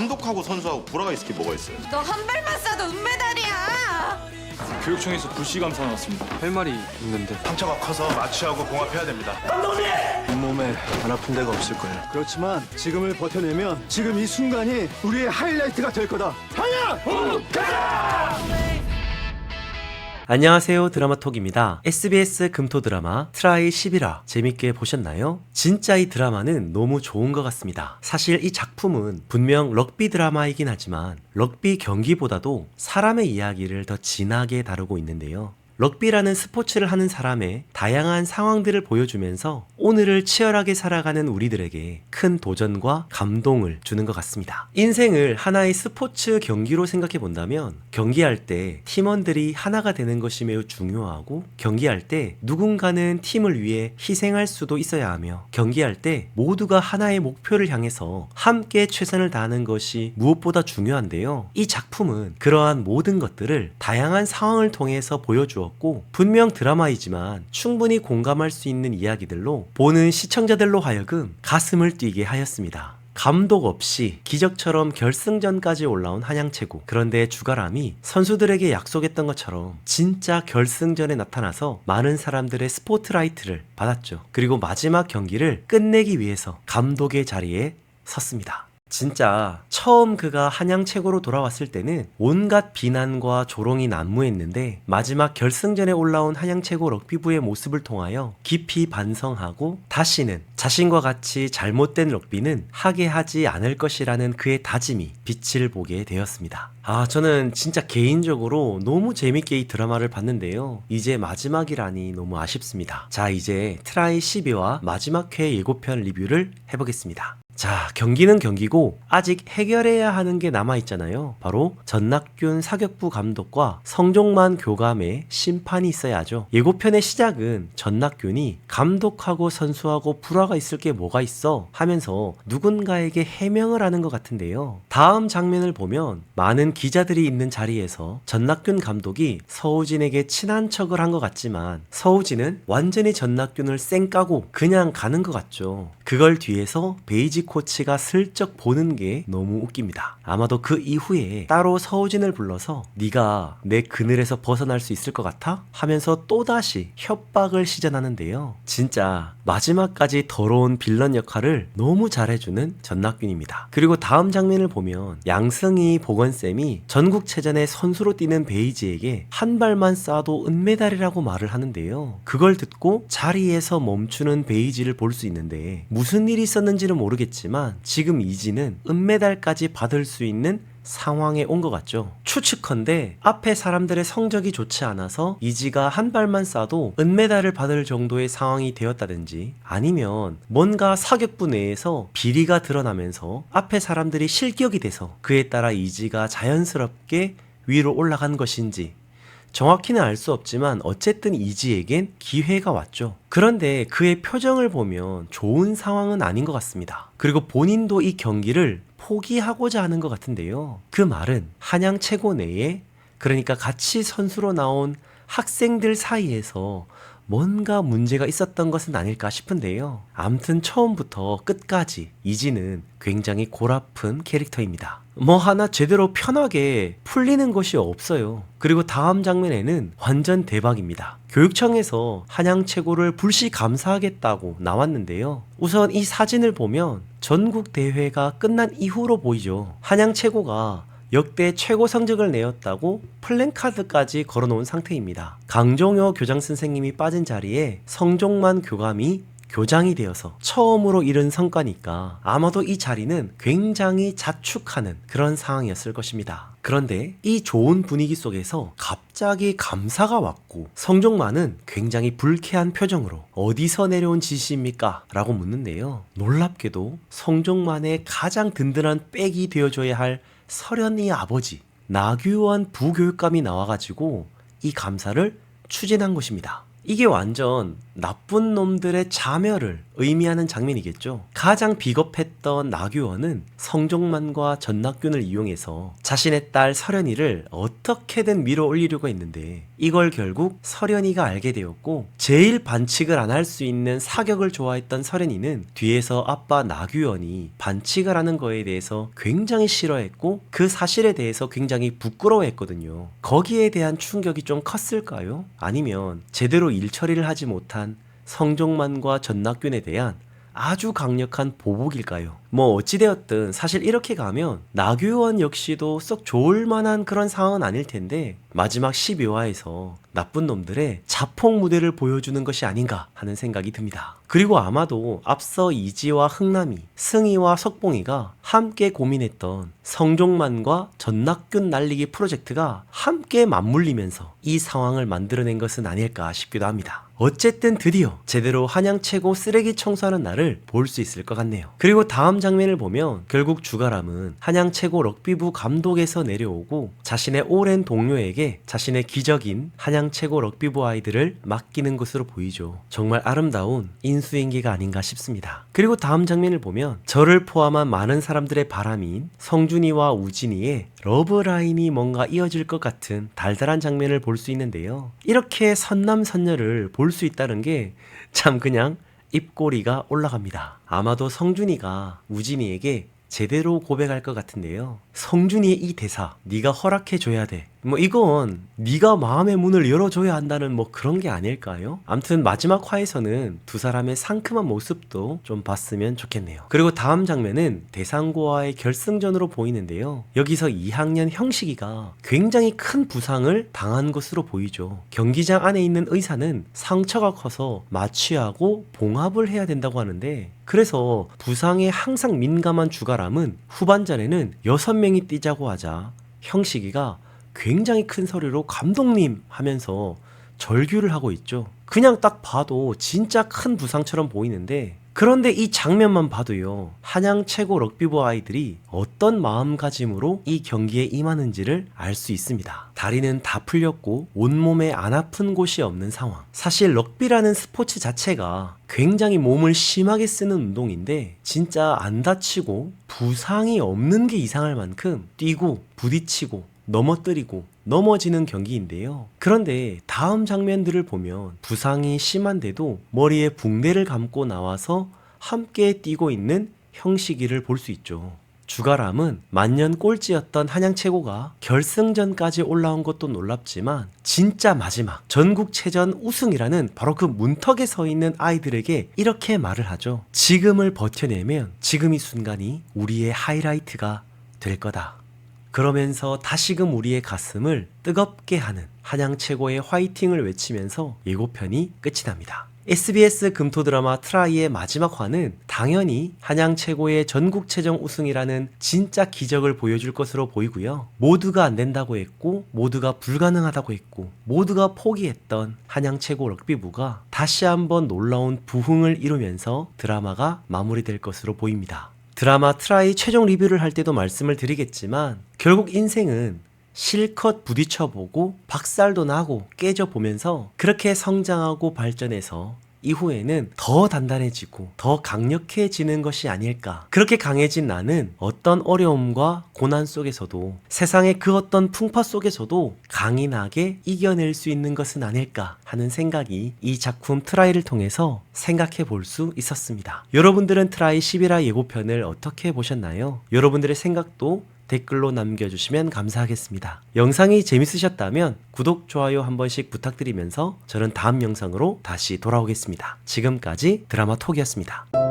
감독하고 선수하고 불화가 있을 게 뭐가 있어요? 너 한 발만 쏴도 은메달이야. 교육청에서 불시 감사 나왔습니다. 할 말이 있는데 상처가 커서 마취하고 봉합해야 됩니다. 온몸에 안 아픈 데가 없을 거예요. 그렇지만 지금을 버텨내면 지금 이 순간이 우리의 하이라이트가 될 거다. 안녕하세요 드라마톡입니다. SBS 금토 드라마 트라이 11화 재밌게 보셨나요? 진짜 이 드라마는 너무 좋은 것 같습니다. 사실 이 작품은 분명 럭비 드라마이긴 하지만 럭비 경기보다도 사람의 이야기를 더 진하게 다루고 있는데요. 럭비라는 스포츠를 하는 사람의 다양한 상황들을 보여주면서 오늘을 치열하게 살아가는 우리들에게 큰 도전과 감동을 주는 것 같습니다. 인생을 하나의 스포츠 경기로 생각해 본다면 경기할 때 팀원들이 하나가 되는 것이 매우 중요하고 경기할 때 누군가는 팀을 위해 희생할 수도 있어야 하며 경기할 때 모두가 하나의 목표를 향해서 함께 최선을 다하는 것이 무엇보다 중요한데요. 이 작품은 그러한 모든 것들을 다양한 상황을 통해서 보여주 었고 분명 드라마이지만 충분히 공감할 수 있는 이야기들로 보는 시청자들로 하여금 가슴을 뛰게 하였습니다. 감독 없이 기적처럼 결승전까지 올라온 한양체고 그런데 주가람이 선수들에게 약속했던 것처럼 진짜 결승전에 나타나서 많은 사람들의 스포트라이트를 받았죠. 그리고 마지막 경기를 끝내기 위해서 감독의 자리에 섰습니다. 진짜 처음 그가 한양 최고로 돌아왔을 때는 온갖 비난과 조롱이 난무했는데 마지막 결승전에 올라온 한양 최고 럭비부의 모습을 통하여 깊이 반성하고 다시는 자신과 같이 잘못된 럭비는 하게 하지 않을 것이라는 그의 다짐이 빛을 보게 되었습니다. 아, 저는 진짜 개인적으로 너무 재밌게 이 드라마를 봤는데요. 이제 마지막이라니 너무 아쉽습니다. 자, 이제 트라이 12화 마지막 회 예고편 리뷰를 해보겠습니다. 자, 경기는 경기고 아직 해결해야 하는 게 남아 있잖아요. 바로 전낙균 사격부 감독과 성종만 교감의 심판이 있어야 하죠. 예고편의 시작은 전낙균이 감독하고 선수하고 불화가 있을 게 뭐가 있어 하면서 누군가에게 해명을 하는 것 같은데요. 다음 장면을 보면 많은 기자들이 있는 자리에서 전낙균 감독이 서우진에게 친한 척을 한 것 같지만 서우진은 완전히 전낙균을 쌩 까고 그냥 가는 것 같죠. 그걸 뒤에서 베이지 코치가 슬쩍 보는 게 너무 웃깁니다. 아마도 그 이후에 따로 서우진을 불러서 네가 내 그늘에서 벗어날 수 있을 것 같아? 하면서 또다시 협박을 시전하는데요. 진짜 마지막까지 더러운 빌런 역할을 너무 잘해주는 전낙균입니다. 그리고 다음 장면을 보면 양승희 보건쌤이 전국체전에 선수로 뛰는 베이지에게 한 발만 쏴도 은메달이라고 말을 하는데요. 그걸 듣고 자리에서 멈추는 베이지를 볼 수 있는데 무슨 일이 있었는지는 모르겠 지만 지금 이지는 은메달까지 받을 수 있는 상황에 온 것 같죠. 추측컨대 앞에 사람들의 성적이 좋지 않아서 이지가 한 발만 쏴도 은메달을 받을 정도의 상황이 되었다든지 아니면 뭔가 사격부 내에서 비리가 드러나면서 앞에 사람들이 실격이 돼서 그에 따라 이지가 자연스럽게 위로 올라간 것인지 정확히는 알 수 없지만 어쨌든 이지에겐 기회가 왔죠. 그런데 그의 표정을 보면 좋은 상황은 아닌 것 같습니다. 그리고 본인도 이 경기를 포기하고자 하는 것 같은데요. 그 말은 한양 최고 내에 그러니까 같이 선수로 나온 학생들 사이에서 뭔가 문제가 있었던 것은 아닐까 싶은데요. 암튼 처음부터 끝까지 이지는 굉장히 골아픈 캐릭터입니다. 뭐 하나 제대로 편하게 풀리는 것이 없어요. 그리고 다음 장면에는 완전 대박입니다. 교육청에서 한양 최고를 불시 감사하겠다고 나왔는데요. 우선 이 사진을 보면 전국 대회가 끝난 이후로 보이죠. 한양 최고가 역대 최고 성적을 내었다고 플랜카드까지 걸어놓은 상태입니다. 강종효 교장 선생님이 빠진 자리에 성종만 교감이 교장이 되어서 처음으로 이룬 성과니까 아마도 이 자리는 굉장히 자축하는 그런 상황이었을 것입니다. 그런데 이 좋은 분위기 속에서 갑자기 감사가 왔고 성종만은 굉장히 불쾌한 표정으로 어디서 내려온 지시입니까? 라고 묻는데요. 놀랍게도 성종만의 가장 든든한 백이 되어줘야 할 설현이의 아버지 나규원 부교육감이 나와가지고 이 감사를 추진한 것입니다. 이게 완전 나쁜 놈들의 자멸을 의미하는 장면이겠죠. 가장 비겁했던 나규원은 성종만과 전낙균을 이용해서 자신의 딸 설현이를 어떻게든 밀어 올리려고 했는데 이걸 결국 설현이가 알게 되었고 제일 반칙을 안 할 수 있는 사격을 좋아했던 설현이는 뒤에서 아빠 나규원이 반칙을 하는 거에 대해서 굉장히 싫어했고 그 사실에 대해서 굉장히 부끄러워했거든요. 거기에 대한 충격이 좀 컸을까요? 아니면 제대로 일 처리를 하지 못한 성종만과 전낙균에 대한 아주 강력한 보복일까요? 뭐 어찌되었든 사실 이렇게 가면 나규원 역시도 썩 좋을 만한 그런 상황은 아닐 텐데 마지막 12화에서 나쁜 놈들의 자폭 무대를 보여주는 것이 아닌가 하는 생각이 듭니다. 그리고 아마도 앞서 이지와 흥남이, 승희와 석봉이가 함께 고민했던 성종만과 전낙균 날리기 프로젝트가 함께 맞물리면서 이 상황을 만들어낸 것은 아닐까 싶기도 합니다. 어쨌든 드디어 제대로 한양 최고 쓰레기 청소하는 날을 볼 수 있을 것 같네요. 그리고 다음 장면을 보면 결국 주가람은 한양 최고 럭비부 감독에서 내려오고 자신의 오랜 동료에게 자신의 기적인 한양 최고 럭비부 아이들을 맡기는 것으로 보이죠. 정말 아름다운 인 수인계가 아닌가 싶습니다. 그리고 다음 장면을 보면 저를 포함한 많은 사람들의 바람인 성준이와 우진이의 러브라인이 뭔가 이어질 것 같은 달달한 장면을 볼 수 있는데요. 이렇게 선남선녀를 볼 수 있다는 게 참 그냥 입꼬리가 올라갑니다. 아마도 성준이가 우진이에게 제대로 고백할 것 같은데요. 성준이의 이 대사, 네가 허락해 줘야 돼. 뭐 이건 네가 마음의 문을 열어줘야 한다는 뭐 그런 게 아닐까요? 암튼 마지막 화에서는 두 사람의 상큼한 모습도 좀 봤으면 좋겠네요. 그리고 다음 장면은 대상고와의 결승전으로 보이는데요. 여기서 2학년 형식이가 굉장히 큰 부상을 당한 것으로 보이죠. 경기장 안에 있는 의사는 상처가 커서 마취하고 봉합을 해야 된다고 하는데 그래서 부상에 항상 민감한 주가람은 후반전에는 6명이 뛰자고 하자 형식이가 굉장히 큰 소리로 감독님 하면서 절규를 하고 있죠. 그냥 딱 봐도 진짜 큰 부상처럼 보이는데 그런데 이 장면만 봐도요. 한양 최고 럭비부 아이들이 어떤 마음가짐으로 이 경기에 임하는지를 알 수 있습니다. 다리는 다 풀렸고 온몸에 안 아픈 곳이 없는 상황. 사실 럭비라는 스포츠 자체가 굉장히 몸을 심하게 쓰는 운동인데 진짜 안 다치고 부상이 없는 게 이상할 만큼 뛰고 부딪히고 넘어뜨리고 넘어지는 경기인데요. 그런데 다음 장면들을 보면 부상이 심한데도 머리에 붕대를 감고 나와서 함께 뛰고 있는 형식이를 볼 수 있죠. 주가람은 만년 꼴찌였던 한양 최고가 결승전까지 올라온 것도 놀랍지만 진짜 마지막 전국체전 우승이라는 바로 그 문턱에 서 있는 아이들에게 이렇게 말을 하죠. 지금을 버텨내면 지금 이 순간이 우리의 하이라이트가 될 거다. 그러면서 다시금 우리의 가슴을 뜨겁게 하는 한양 최고의 화이팅을 외치면서 예고편이 끝이 납니다. SBS 금토 드라마 트라이의 마지막 화는 당연히 한양 최고의 전국체전 우승이라는 진짜 기적을 보여줄 것으로 보이고요. 모두가 안 된다고 했고, 모두가 불가능하다고 했고, 모두가 포기했던 한양 최고 럭비부가 다시 한번 놀라운 부흥을 이루면서 드라마가 마무리될 것으로 보입니다. 드라마 트라이 최종 리뷰를 할 때도 말씀을 드리겠지만 결국 인생은 실컷 부딪혀보고 박살도 나고 깨져보면서 그렇게 성장하고 발전해서 이후에는 더 단단해지고 더 강력해지는 것이 아닐까. 그렇게 강해진 나는 어떤 어려움과 고난 속에서도 세상의 그 어떤 풍파 속에서도 강인하게 이겨낼 수 있는 것은 아닐까 하는 생각이 이 작품 트라이를 통해서 생각해 볼 수 있었습니다. 여러분들은 트라이 11화 예고편을 어떻게 보셨나요? 여러분들의 생각도 댓글로 남겨주시면 감사하겠습니다. 영상이 재밌으셨다면 구독, 좋아요 한 번씩 부탁드리면서 저는 다음 영상으로 다시 돌아오겠습니다. 지금까지 드라마 톡이었습니다.